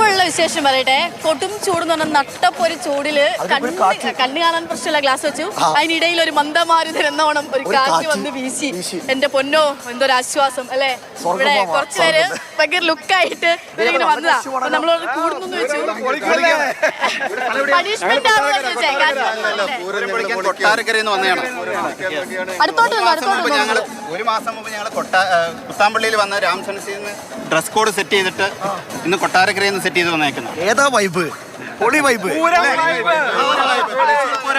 ഇപ്പോഴുള്ള വിശേഷം പറയട്ടെ കൊടും കൊട്ടും എന്ന് പറഞ്ഞ നട്ടപ്പൊരു ചൂടിൽ കണ്ണ് കണ്ണ് കാണാൻ പ്രശ്നമുള്ള ഗ്ലാസ് വെച്ചു അതിനിടയിൽ ഒരു മന്ദമാരുതൻ എന്നോണം ഒരു ഒരു കാറ്റ് വന്ന് വീശി. എന്റെ പൊന്നോ എന്തൊരു ആശ്വാസം അല്ലെ ഇവിടെ കുറച്ചുപേര്. ഭയങ്കര ലുക്കായിട്ട് ഇവരിങ്ങനെ വന്നതാ അപ്പൊ നമ്മളോട് കൂടുന്നു വെച്ചു പണിഷ്മെന്റ് കാറ്റ് വന്നതാണ് അടുത്തോട്ട് അടുത്തോട്ട്. ഒരു മാസം മുമ്പ് ഞങ്ങൾ കൊട്ടാ കുത്താമ്പള്ളിയിൽ വന്ന രാംസൺസിൽ നിന്ന് ഡ്രസ് കോഡ് സെറ്റ് ചെയ്തിട്ട് ഇന്ന് കൊട്ടാരക്കരയിൽ നിന്ന് സെറ്റ് ചെയ്ത് വന്നേക്കുന്നത്. ഏതാ വൈബ് പൊളി വൈബ്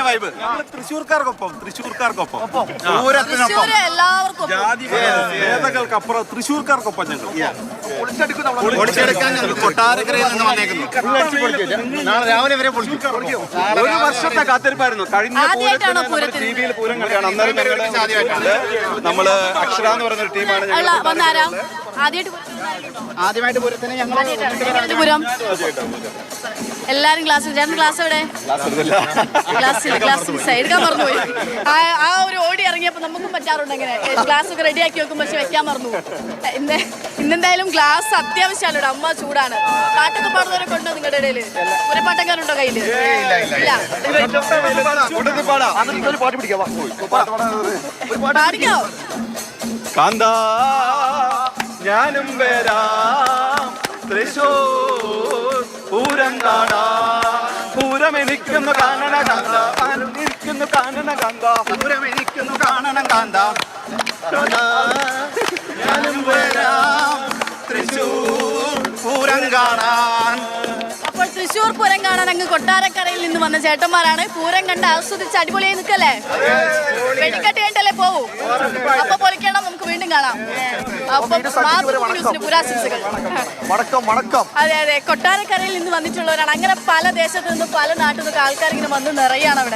വൈബ് തൃശ്ശൂർക്കാർക്കൊപ്പം തൃശ്ശൂർക്കാർക്കൊപ്പം. എല്ലാവർക്കും ഭേദങ്ങൾക്കപ്പുറം തൃശ്ശൂർക്കാർക്കൊപ്പം ഞങ്ങൾ. പൊളിച്ചെടുക്കാൻ കൊട്ടാരക്കരയിൽ നിന്ന് വന്നേക്കുന്നു. നാളെ രാവിലെ വരെ ഒരു വർഷത്തെ കാത്തിരിപ്പായിരുന്നു. കഴിഞ്ഞ പൂരത്തിന് ടിവിയിൽ പൂരം കളിയാണ്. അന്നേരം. നമ്മൾ അക്ഷര എന്ന് പറഞ്ഞൊരു ടീമാണ് ആദ്യമായിട്ട് പൂരത്തിന് ഞങ്ങൾ എല്ലാരും ക്ലാസ് ചേട്ടൻ ക്ലാസ് എവിടെ? ക്ലാസ്സിൽ ക്ലാസ് മിസ് എടുക്കാൻ മറന്നുപോയി. പോയി ആ ഓടി നമുക്കും പറ്റാറുണ്ട് അങ്ങനെ ഗ്ലാസ് ഒക്കെ ആക്കി വെക്കും പക്ഷെ വെക്കാൻ മറന്നു ഇന്ന് ഇന്നെന്തായാലും ഗ്ലാസ് അത്യാവശ്യമാണ് ഇവിടെ അമ്മ ചൂടാണ്. പാട്ടൊക്കെ പാടുന്നവരൊക്കെ ഉണ്ടോ നിങ്ങളുടെ ഇടയിൽ? ഒരു പാട്ടക്കാരുണ്ടോ ഇല്ല പാട്ട് പിടിക്കാം കാന്ത ഞാനും വരാം. തൃശൂർ പൂരം കാണാം. പൂരം എനിക്കുന്നു കാണണ കാന്ത. എനിക്കുന്നു കാണണ കാന്ത. പൂരം എനിക്കുന്നു കാണണം കാന്ത ഞാനും വരാം. തൃശ്ശൂർ പൂരം കാണാൻ. അപ്പോൾ തൃശ്ശൂർ പൂരം കാണാൻ അങ്ങ് കൊട്ടാരക്കരയിൽ നിന്ന് വന്ന ചേട്ടന്മാരാണ്. പൂരം കണ്ട് ആസ്വദിച്ച് അടിപൊളിയായി നിൽക്കല്ലേ? വെടിക്കെട്ട് കേട്ടല്ലേ പോവൂ? അപ്പൊ പൊളിക്കണം നമുക്ക് വീണ്ടും കാണാം. അപ്പൊ പുരാശംസകൾ വണക്കം വണക്കം അതെ അതെ. കൊട്ടാരക്കരയിൽ നിന്ന് വന്നിട്ടുള്ളവരാണ്. അങ്ങനെ പല ദേശത്ത് നിന്നും പല നാട്ടിൽ നിന്നൊക്കെ ആൾക്കാർ ഇങ്ങനെ വന്ന് നിറയാണ് അവിടെ.